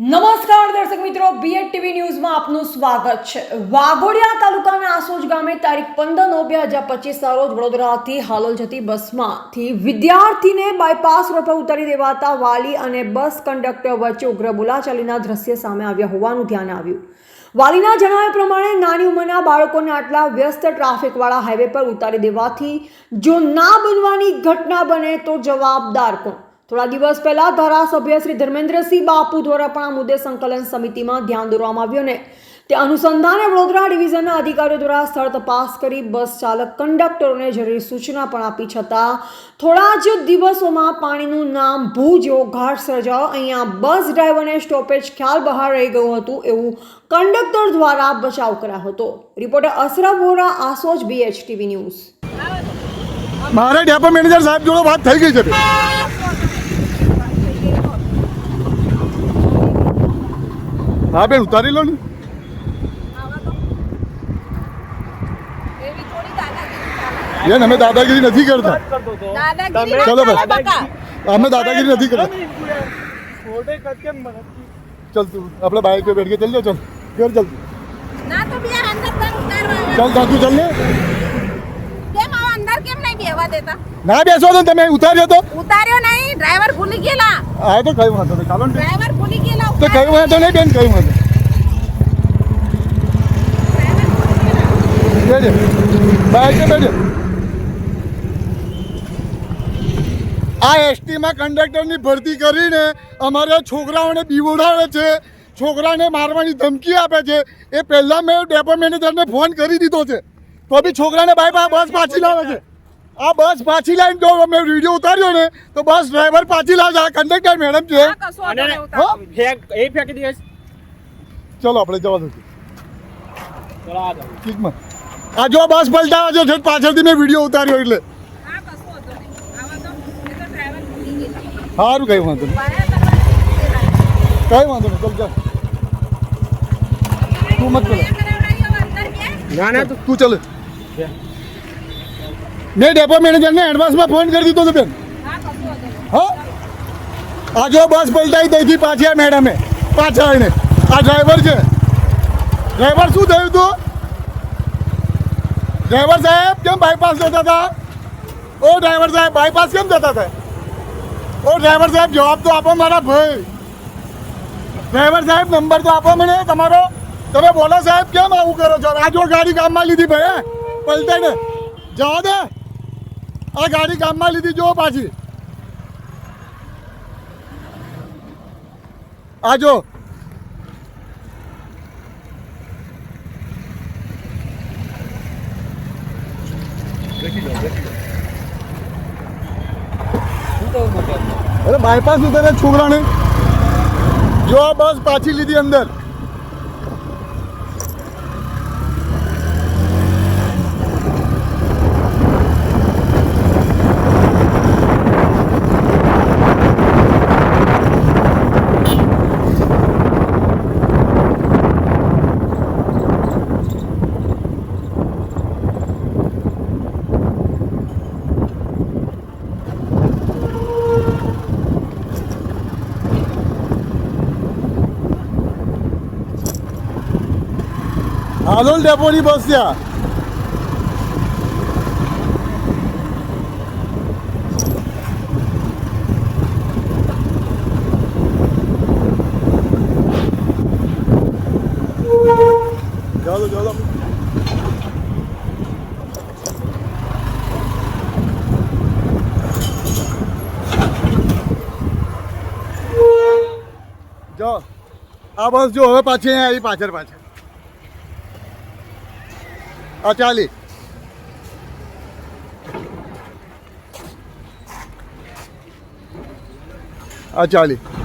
નમસ્કાર દર્શક મિત્રો બીએડ ટીવી ન્યૂઝમાં આપનું સ્વાગત છે. વાઘોડિયા તાલુકાના આસોજ ગામે તારીખ પંદર નવ બે હજાર પચીસના રોજ વડોદરાથી હાલોલ જતી બસમાંથી વિદ્યાર્થીને બાયપાસ રોડ પર ઉતારી દેવાતા વાલી અને બસ કંડક્ટર વચ્ચે ઉગ્ર બોલાચાલીના દ્રશ્ય સામે આવ્યા હોવાનું ધ્યાન આવ્યું. વાલીના જણાવ્યા પ્રમાણે, નાની ઉંમરના બાળકોને આટલા વ્યસ્ત ટ્રાફિકવાળા હાઈવે પર ઉતારી દેવાથી જો ના બનવાની ઘટના બને તો જવાબદાર કોણ? થોડા દિવસ પહેલા ધારાસભ્ય શ્રી ધર્મેન્દ્રસિંહ બાપુ દ્વારા પણ આ મુદ્દે સંકલન સમિતિમાં ધ્યાન દોરવામાં આવ્યું ને તે અનુસંધાને વડોદરા ડિવિઝનના અધિકારીઓ દ્વારા સ્થળ તપાસ કરી બસ ચાલક કંડક્ટરોને જરૂરી સૂચના પણ આપી છતાં થોડા જ દિવસોમાં પાણીનું નામ ભૂ જેવો ઘાટ સર્જાયો. અહીંયા બસ ડ્રાઈવરને સ્ટોપેજ ખ્યાલ બહાર રહી ગયું હતું એવું કંડક્ટર દ્વારા બચાવ કરાયો હતો. Reporter Ashraf Vora Asoj BHTV news. મારે ડેપો મેનેજર સાહેબ જોડે વાત થઈ ગઈ છે. હા બેન ઉતારી લો ને. બેન અમે દાદાગીરી નથી કરતા. ચલો બસ અમે દાદાગીરી નથી કરતા. ચલ તું આપણે બાઇક पे બેઠ કે ચલ ચલ. ઘર જલ્દી ચલ તું ચલ ને. ના બેસો તો તમે ઉતાર્યો તો. ઉતાર્યો નહીં ડ્રાઈવર ભૂલી ગયેલા. હા તો કઈ વાંધો નહીં. ચાલો ડ્રાઈવર ભૂલી તો કઈ વાંધો નહીં બેન કઈ વાંધો. બાઇક पे બેઠે આ એસટીમાં કંડક્ટરની ભરતી કરીને અમારા છોકરાઓને બીવડાવે છે, છોકરાને મારવાની ધમકી આપે છે. એ પહેલાં મેં ડેપો મેનેજરને ફોન કરી દીધો છે. તો બી છોકરાને ભાઈ બસ પાછી લાવે છે. આ બસ પાછી લાવીને જો અમે વીડિયો ઉતાર્યો ને તો બસ ડ્રાઈવર પાછી લાવજો છે. આ કંડક્ટર મેડમ છે. એ ફેંકી ચલો આપણે જવા દઉં ચલો આ ઠીકમાં. આ જો બસ પલટાવે છે ઠેઠ પાછળથી મેં વીડિયો ઉતાર્યો એટલે. આવા. સારું કઈ વાંધો નહીં. કઈ વાંધો નહીં ચલ ચાલ. તું મત ચલે? ના ના તું ચલ. ચલે મેં ડેપો મેનેજરને એડવાન્સમાં ફોન કરી દીધો હતો બેન. હા? આજો જો બસ પલટાઈ દઈથી પાછી આ મેડમે. પાછા આવીને. આ ડ્રાઈવર છે. ડ્રાઈવર શું થયું તું? ડ્રાઈવર સાહેબ, કેમ બાયપાસ જતા હતા? ઓ ડ્રાઈવર સાહેબ બાયપાસ કેમ જતા હતા? ઓ ડ્રાઈવર સાહેબ, જવાબ તો આપો મારા ભાઈ. ડ્રાઈવર સાહેબ નંબર તો આપો મને, તમારો. તમે બોલો સાહેબ, કેમ આવું કરો છો? આ જો ગાડી કામમાં લીધી ભાઈ? પલટાઈને. જવા દે. આ ગાડી ગામમાં લીધી જો પાછી. આ જો. અરે બાયપાસ ઉતરે છોકરાને. જો બસ પાછી લીધી અંદર. હાલોલ ડેપોની બસ ત્યાં ચાલો ચાલો જો આ બસ જો હવે પાછી અહીંયા આવી પાછળ પાછળ આ ચાલી આ ચાલી